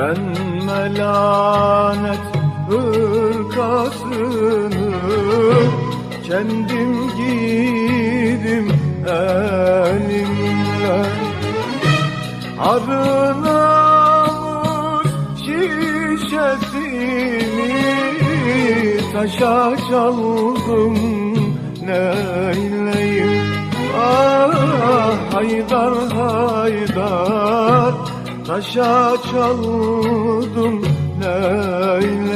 Ben melanet hırkasını Kendim giydim elimle. Arınamış şişesini Taşa çaldım neyleyim? Ah, ah haydar haydar. Taşa çaldım neyleyim